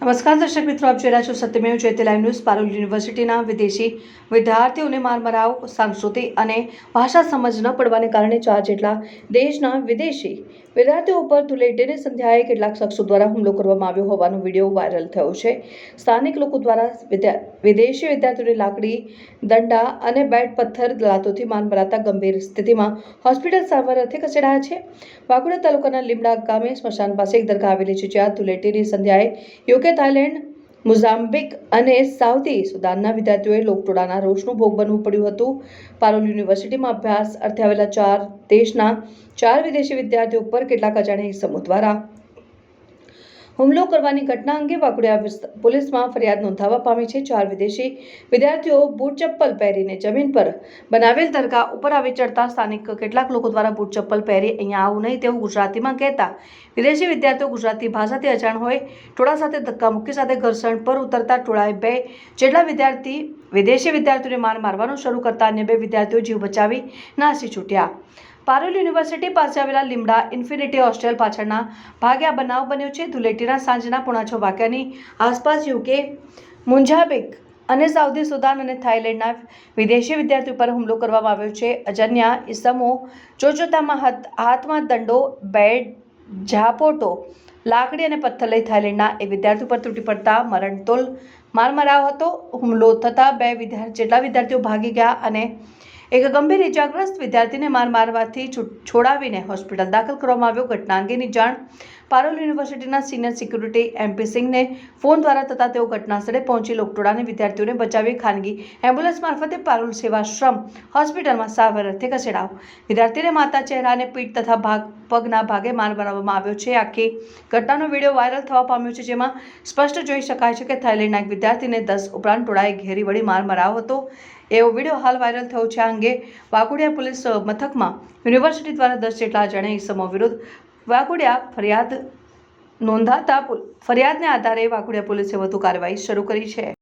નમસ્કાર દર્શક મિત્રો, આપ જોઈ રહ્યા છો સત્યમેવ જયતે લાઈવ ન્યૂઝ પારુલ યુનિવર્સિટીના વિદેશી વિદ્યાર્થીઓને માર મરાવ સંસ્કૃતિ અને ભાષા સમજ ન પડવાને કારણે ચાર જેટલા દેશના વિદેશી વિદ્યાર્થીઓ ઉપર ધુલેટીને સંધ્યાએ કેટલાક શખ્સો દ્વારા હુમલો કરવામાં આવ્યો હોવાનો વીડિયો વાયરલ થયો છે. સ્થાનિક લોકો દ્વારા વિદ્યા- વિદેશી વિદ્યાર્થીઓને લાકડી, દંડા અને બેટ પથ્થર લાતોથી માર મરાતા ગંભીર સ્થિતિમાં હોસ્પિટલ સારવાર અર્થે ખસેડાયા છે. વાઘોડા તાલુકાના લીમડા ગામે સ્મશાન પાસે એક દરગાહ આવેલી છે, જ્યાં ધુલેટીની સંધ્યાએ યુકે થાઇલેન્ડ મોઝામ્બિક અને સાઉથી સુદાનના વિદ્યાર્થીઓએ લોકટોળાના રોષનું ભોગ બનવું પડ્યું હતું. પારોલ યુનિવર્સિટીમાં અભ્યાસ અર્થે આવેલા ચાર દેશના ચાર વિદેશી વિદ્યાર્થીઓ પર કેટલાક અજાણ્યા ઇસમો દ્વારા હુમલો કરવાની ઘટના અંગે વાઘોડિયા પોલીસમાં ફરિયાદ નોંધાવવા પામી છે. ચાર વિદેશી વિદ્યાર્થીઓ બૂટ ચપ્પલ પહેરીને જમીન પર બનાવેલ દરગાહ ઉપર આવી ચડતા સ્થાનિક કેટલાક લોકો દ્વારા બૂટ ચપ્પલ પહેરી અહીંયા આવું નહીં તેવું ગુજરાતીમાં કહેતા વિદેશી વિદ્યાર્થીઓ ગુજરાતી ભાષાથી અજાણ હોય ટોળા સાથે ધક્કામુક્કી સાથે ઘર્ષણ પર ઉતરતા ટોળાએ બે જેટલા વિદ્યાર્થી વિદેશી વિદ્યાર્થીઓને માર મારવાનું શરૂ કરતા અન્ય બે વિદ્યાર્થીઓ જીવ બચાવી નાસી છૂટ્યા. પારોલ યુનિવર્સિટી પાસે આવેલા લીમડા ઇન્ફિનિટી હોસ્ટેલ પાછળના ભાગે આ બનાવ બન્યો છે. ધુલેટીના સાંજના પોણા છ વાગ્યાની આસપાસ યુકે મુંજાબિક અને સાઉદી સુદાન અને થાઇલેન્ડના વિદેશી વિદ્યાર્થીઓ પર હુમલો કરવામાં આવ્યો છે. અજન્યા ઇસમો જોજોતામાં હાથ- હાથમાં દંડો, બેડ, ઝાપોટો લાકડી અને પથ્થર લઈ થાઈલેન્ડના એક વિદ્યાર્થી પર તૂટી પડતા મરણતોલ માર મરાવ હતો. હુમલો થતાં બે વિદ્યાર્થી, જેટલા વિદ્યાર્થીઓ ભાગી ગયા અને એક ગંભીર ઇજાગ્રસ્ત વિદ્યાર્થીને માર મારવાથી છોડાવીને હોસ્પિટલ દાખલ કરવામાં આવ્યો. ઘટના અંગેની જાણ પારોલ યુનિવર્સિટીના સિનિયર સિક્યુરિટી એમપી સિંહને ફોન દ્વારા થતાં તેઓ ઘટનાસ્થળે પહોંચી લોકટોળાને વિદ્યાર્થીઓને બચાવી ખાનગી એમ્બ્યુલન્સ મારફતે પારોલ સેવાશ્રમ હોસ્પિટલમાં સારવાર અર્થે ખસેડાવ વિદ્યાર્થીને માતા ચહેરા અને પીઠ તથા ભાગ, પગના ભાગે માર બનાવવામાં આવ્યો છે. આખી ઘટનાનો વીડિયો વાયરલ થવા પામ્યો છે, જેમાં સ્પષ્ટ જોઈ શકાય છે કે થાઇલેન્ડના એક વિદ્યાર્થીને દસ ઉપરાંત ટોળાએ ઘેરી વળી માર મરાવ હતો. એવો વીડિયો હાલ વાયરલ થયો છે. આ અંગે વાઘોડિયા પોલીસ મથકમાં યુનિવર્સિટી દ્વારા દસ જેટલા જણે ઇસમો વિરુદ્ધ વાઘોડિયા ફરિયાદ નોંધાતા ફરિયાદને આધારે વાઘોડિયા પોલીસે વધુ કાર્યવાહી શરૂ કરી છે.